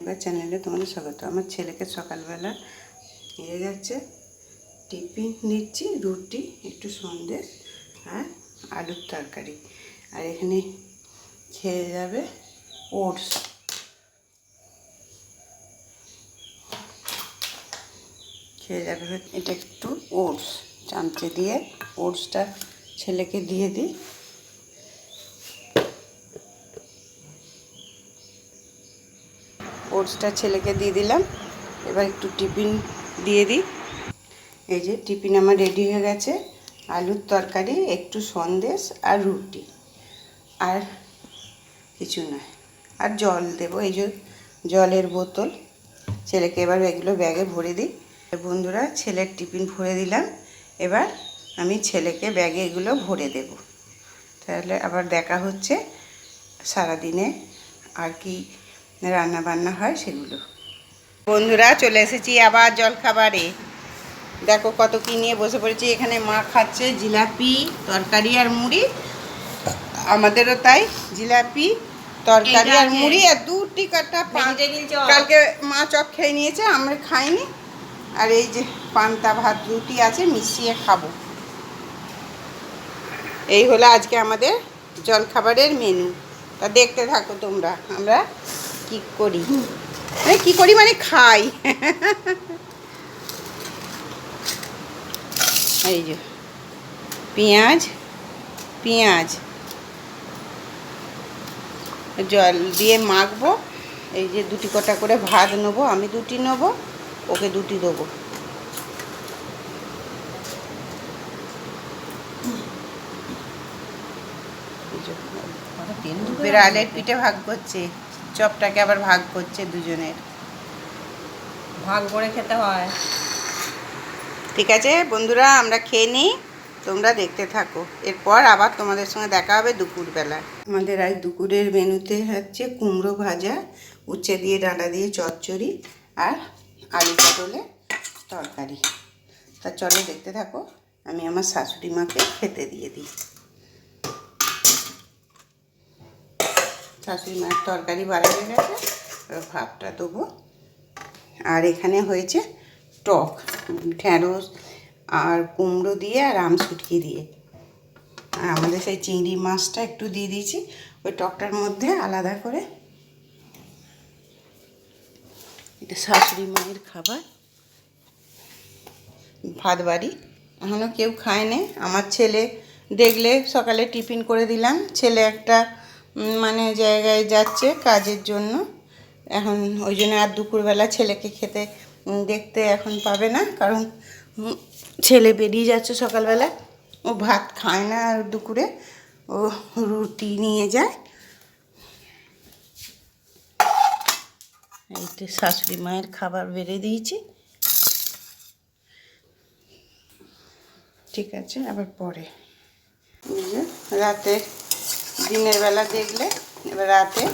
আমার চ্যানেলে তোমাদের স্বাগত। আমার ছেলেকে সকালবেলা নিয়ে যাচ্ছে, টিফিন নিচ্ছি, রুটি, একটু সন্দেশ আর আলুর তরকারি। আর এখানে খেয়ে যাবে ওটস। খেয়ে যাবে এটা একটু ওটস। চামচে দিয়ে ওটসটা ছেলেকে দিয়ে দিই। ওটসটা ছেলেকে দিয়ে দিলাম। এবার একটু টিফিন দিয়ে দিই। এই যে টিফিন আমার রেডি হয়ে গেছে। আলুর তরকারি, একটু সন্দেশ আর রুটি। আর কিছু নয়। আর জল দেবো। এই যে জলের বোতল। ছেলেকে এবার এগুলো ব্যাগে ভরে দিই। বন্ধুরা, ছেলের টিফিন ভরে দিলাম। এবার আমি ছেলেকে ব্যাগে এগুলো ভরে দেব। তাহলে আবার দেখা হচ্ছে সারাদিনে। আর কি রান্না বান্না হয় সেগুলো। বন্ধুরা চলে এসেছি আবার জল খাবারে দেখো কত কি নিয়ে বসে পড়েছি। এখানে মা খাচ্ছে জিলাপি তরকারি আর মুড়ি। আমাদেরও তাই জিলাপি তরকারি আর মুড়ি আর দুটি কাটা কালকে মা চপ খেয়ে নিয়েছে আমরা খাইনি। আর এই যে পান্তা ভাত রুটি আছে মিশিয়ে খাব। এই হলো আজকে আমাদের জলখাবারের মেনু। তা দেখতে থাকো তোমরা আমরা কি করি? মানে কি করি মানে খাই। এই যে পেঁয়াজ পেঁয়াজ। জল দিয়ে মাখবো এই যে দুটি কটা করে ভাত নেব আমি দুটি নেব ওকে দুটি দেবো। বিড়ালের পিঠে ভাগ করছে। চপটাকে আবার ভাগ করছে দুজনের। ভাগ করে খেতে হয়। ঠিক আছে বন্ধুরা আমরা খেয়ে নিই তোমরা দেখতে থাকো। এরপর আবার তোমাদের সঙ্গে দেখা হবে দুপুরবেলা। আমাদের আজ দুপুরের মেনুতে হচ্ছে কুমড়ো ভাজা উচ্ছে দিয়ে ডাঁটা দিয়ে চচ্চড়ি আর আলু পটলে তরকারি। তা চলো দেখতে থাকো আমি আমার শাশুড়ি মাকে খেতে দিয়ে দিই। শাশুড়ি মায়ের তরকারি বাড়া হয়ে গেছে ভাতটা দেবো। আর এখানে হয়েছে টক ঢ্যাঁড়স আর কুমড়ো দিয়ে আর আম শুটকি দিয়ে। আমাদের সেই চিংড়ি মাছটা একটু দিয়ে দিয়েছি, ওই টকটার মধ্যে আলাদা করে। এটা শাশুড়ি মায়ের খাবার। ভাত বাড়ি। এখনও কেউ খায় না আমার ছেলে দেখলে সকালে টিফিন করে দিলাম। ছেলে একটা মানে জায়গায় যাচ্ছে কাজের জন্য। এখন ওই জন্য আর দুপুরবেলা ছেলেকে খেতে দেখতে এখন পাবে না। কারণ ছেলে বেরিয়ে যাচ্ছে সকালবেলা। ও ভাত খায় না আর দুপুরে। ও রুটি নিয়ে যায়। এইটা শাশুড়ি মায়ের খাবার বেড়ে দিয়েছি। ঠিক আছে, আবার পরে। এই রাতে দিনের বেলা দেখলে, এবার রাতে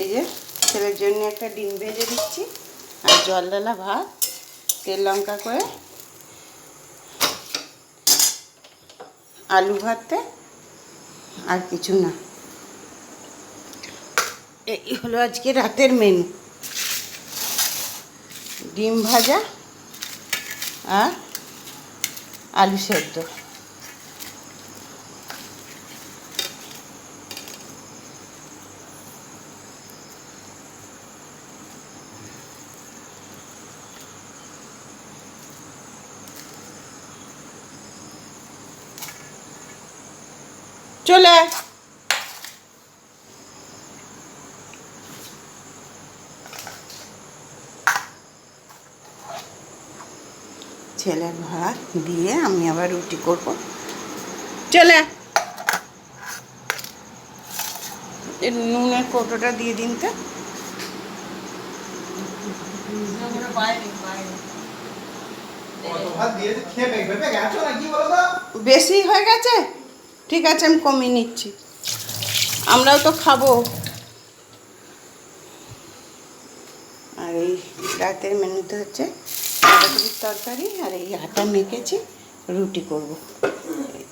এই যে ছেলের জন্য একটা ডিম ভেজে দিচ্ছি, আর জল ডালা ভাত, তেল লঙ্কা করে, আলু ভাতে, আর কিছু না। এই হলো আজকে রাতের মেনু ডিম ভাজা আর আলু সেদ্ধ। চলে আয়। ছেলের ভাত দিয়ে আমি আবার রুটি করব। চলে নুনের কৌটোটা দিয়ে দিন তো? বেশি হয়ে গেছে? ঠিক আছে, আমি কমিয়ে নিচ্ছি। আমরাও তো খাব। আর এই রাতের মেনুতে হচ্ছে তরকারি আর এই আটা মেখেছি, রুটি করব।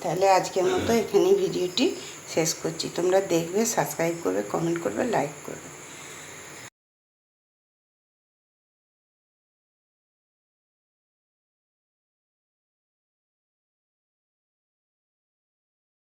তাহলে আজকের মতো এখানে ভিডিওটি শেষ করছি। তোমরা দেখবে, সাবস্ক্রাইব করবে, কমেন্ট করবে, লাইক করবে।